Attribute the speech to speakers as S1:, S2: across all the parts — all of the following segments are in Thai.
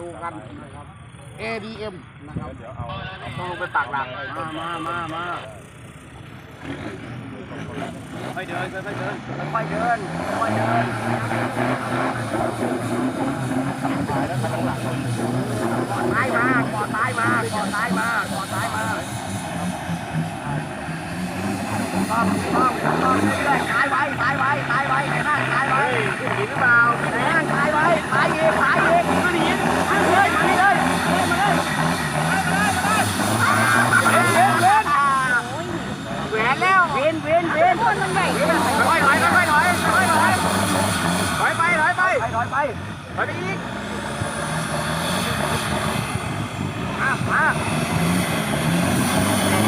S1: ดูกันนะครับ ADM นะครับ เดี๋ยวเอาต้องลงไปปักหลักมามามามาค่อยเดินค่อยเดินค่อยเดินค่อยเดินก่อนท้ายมาก่อนท้ายมาก่อนท้ายมาก่อนท้ายมาต้องต้องต้องเรื่อย ถอยไปถอยไปอีกมามา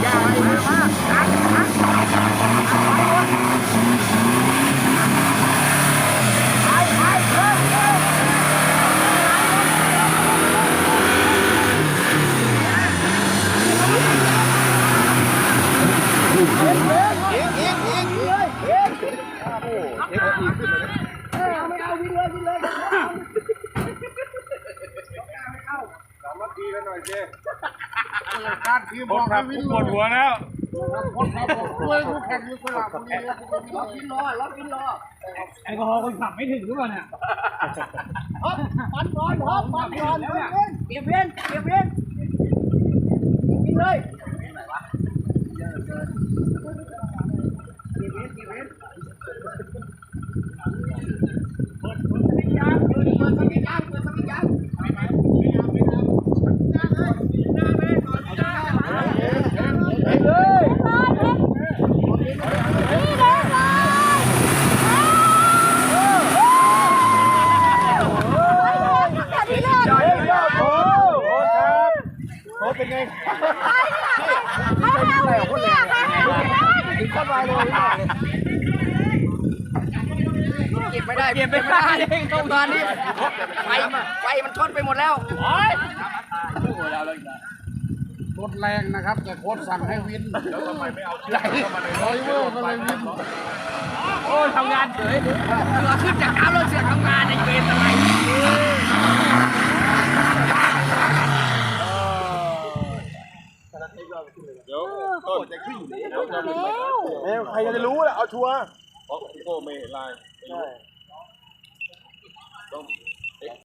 S1: อย่าไปมาดันดันไปไปเร็วเร็ว การทีมบอกให้วิน
S2: ปวดหัวแล้ว
S1: คนขับบอกด้วยผู้แข่งอยู่สลับบุรีล็อกกินรอล็อกกินรอ
S2: แอลกอฮอล์คนขับไม่ถึงหรือเปล่าเนี่ย
S1: ปันก่อนพร้อมปันก่อนเก็บเว้นเก็บเว้นกินเลย
S2: โอ้เป็นไง
S1: เก็บไม่ได้เก็บไม่ได้ต้องตอนนี้ไฟไฟมันช็อตไปหมดแล้วรถแรงนะครับ แต่โค้ชสั่งให้วินแล้วทำไมไม่เอาใหญ่ร้อยเวอร์ก็เลยวิน
S2: โอ้ทำงานเฉย
S1: เราขึ้นจากน้ำเราเสียทำงานในเวรอะไร
S2: เดี๋ยวต้นจะขึ้นอยู่เดี๋ยวจะเอ้ใครจะรู้ล่ะเอาชัวร์เพราะพี่โก้ไม่เห็นลายต้อง